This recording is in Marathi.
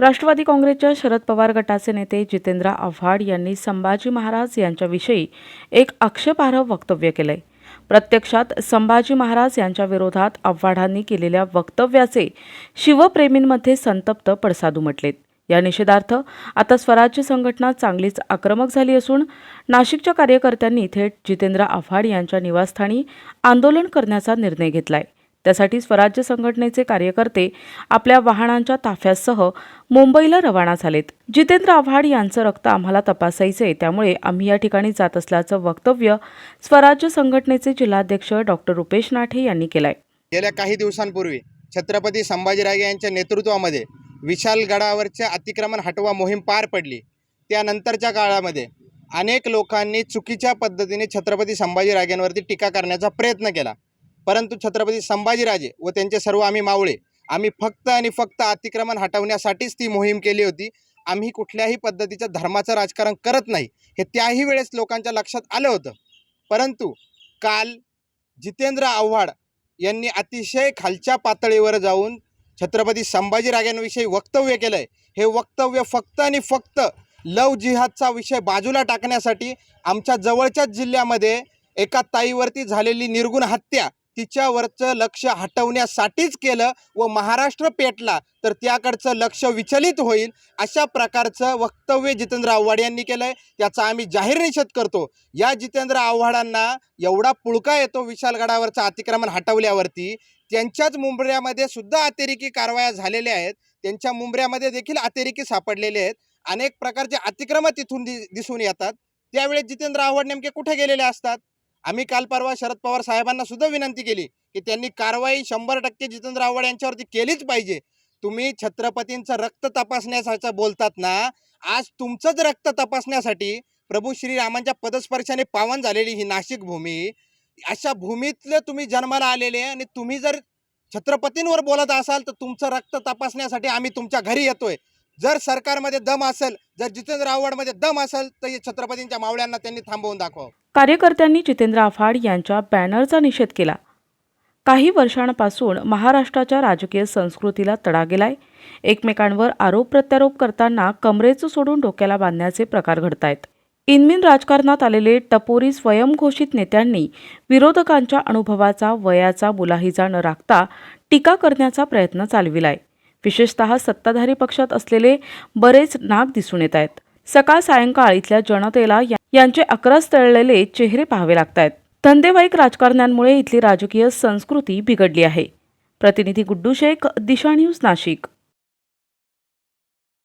राष्ट्रवादी काँग्रेसच्या शरद पवार गटाचे नेते जितेंद्र आव्हाड यांनी संभाजी महाराज यांच्याविषयी एक आक्षेपार्ह वक्तव्य केलंय. प्रत्यक्षात संभाजी महाराज यांच्या विरोधात आव्हाडांनी केलेल्या वक्तव्याचे शिवप्रेमींमध्ये संतप्त पडसाद उमटलेत या निषेधार्थ आता स्वराज्य संघटना चांगलीच आक्रमक झाली असून नाशिकच्या कार्यकर्त्यांनी थेट जितेंद्र आव्हाड यांच्या निवासस्थानी आंदोलन करण्याचा निर्णय घेतलाय. त्यासाठी स्वराज्य संघटनेचे कार्यकर्ते आपल्या वाहनांच्या ताफ्यासह मुंबईला रवाना झालेत. जितेंद्र आव्हाड यांचं रक्त आम्हाला तपासायचंय त्यामुळे आम्ही या ठिकाणी जात असल्याचं वक्तव्य स्वराज्य संघटनेचे जिल्हाध्यक्ष डॉक्टर रुपेश नाठे यांनी केलंय. गेल्या काही दिवसांपूर्वी छत्रपती संभाजीराजे यांच्या नेतृत्वामध्ये विशालगडावरच्या अतिक्रमण हटवा मोहीम पार पडली. त्यानंतरच्या काळामध्ये अनेक लोकांनी चुकीच्या पद्धतीने छत्रपती संभाजीराजेंवरती टीका करण्याचा प्रयत्न केला. परंतु छत्रपती संभाजीराजे व त्यांचे सर्व आम्ही मावळे आम्ही फक्त आणि फक्त अतिक्रमण हटवण्यासाठीच ती मोहीम केली होती. आम्ही कुठल्याही पद्धतीचं धर्माचं राजकारण करत नाही हे त्याही वेळेस लोकांच्या लक्षात आलं होतं. परंतु काल जितेंद्र आव्हाड यांनी अतिशय खालच्या पातळीवर जाऊन छत्रपती संभाजीराजांविषयी वक्तव्य केलं आहे हे वक्तव्य फक्त आणि फक्त लव जिहादचा विषय बाजूला टाकण्यासाठी आमच्या जवळच्याच जिल्ह्यामध्ये एका ताईवरती झालेली निर्गुण हत्या तिच्यावरचं लक्ष हटवण्यासाठीच केलं व महाराष्ट्र पेटला तर त्याकडचं लक्ष विचलित होईल अशा प्रकारचं वक्तव्य जितेंद्र आव्हाड यांनी केलं आहे त्याचा आम्ही जाहीर निषेध करतो. या जितेंद्र आव्हाडांना एवढा पुळका येतो विशालगडावरचं अतिक्रमण हटवल्यावरती. त्यांच्याच मुंबऱ्यामध्ये सुद्धा अतिरेकी कारवाया झालेल्या आहेत. त्यांच्या मुंबऱ्यामध्ये देखील अतिरेकी सापडलेले आहेत. अनेक प्रकारचे अतिक्रमण तिथून दि दिसून येतात. त्यावेळेस जितेंद्र आव्हाड नेमके कुठे गेलेले असतात? आम्ही काल परवा शरद पवार साहेबांना सुद्धा विनंती केली की त्यांनी कारवाई शंभर टक्के जितेंद्र आव्हाड यांच्यावरती केलीच पाहिजे. तुम्ही छत्रपतींचं रक्त तपासण्यासाठी बोलतात ना आज तुमचंच रक्त तपासण्यासाठी प्रभू श्रीरामांच्या पदस्पर्शाने पावन झालेली ही नाशिक भूमी अशा भूमीतलं तुम्ही जन्माला आलेले आणि तुम्ही जर छत्रपतींवर बोलत असाल तर तुमचं रक्त तपासण्यासाठी आम्ही तुमच्या घरी येतोय. जर सरकारमध्ये दम असेल जर जितेंद्र आव्हाडमध्ये दम असेल तर हे छत्रपतींच्या मावळ्यांना त्यांनी थांबवून दाखवावं. कार्यकर्त्यांनी जितेंद्र आव्हाड यांच्या बॅनरचा निषेध केला. काही वर्षांपासून महाराष्ट्राच्या राजकीय संस्कृतीला तडा गेलाय. एकमेकांवर आरोप प्रत्यारोप करताना कमरेचं सोडून डोक्याला बांधण्याचे प्रकार घडतायत. इनमिन राजकारणात आलेले टपोरी स्वयंघोषित नेत्यांनी विरोधकांच्या अनुभवाचा वयाचा मुलाहिजा न राखता टीका करण्याचा प्रयत्न चालविलाय. विशेषतः सत्ताधारी पक्षात असलेले बरेच नाग दिसून येत आहेत. सकाळ सायंकाळ इथल्या जनतेला यांचे अकरास तळलेले चेहरे पाहावे लागत आहेत धंदेवाईक राजकारण्यांमुळे इथली राजकीय संस्कृती बिघडली आहे. प्रतिनिधी गुड्डू शेख दिशा न्यूज नाशिक.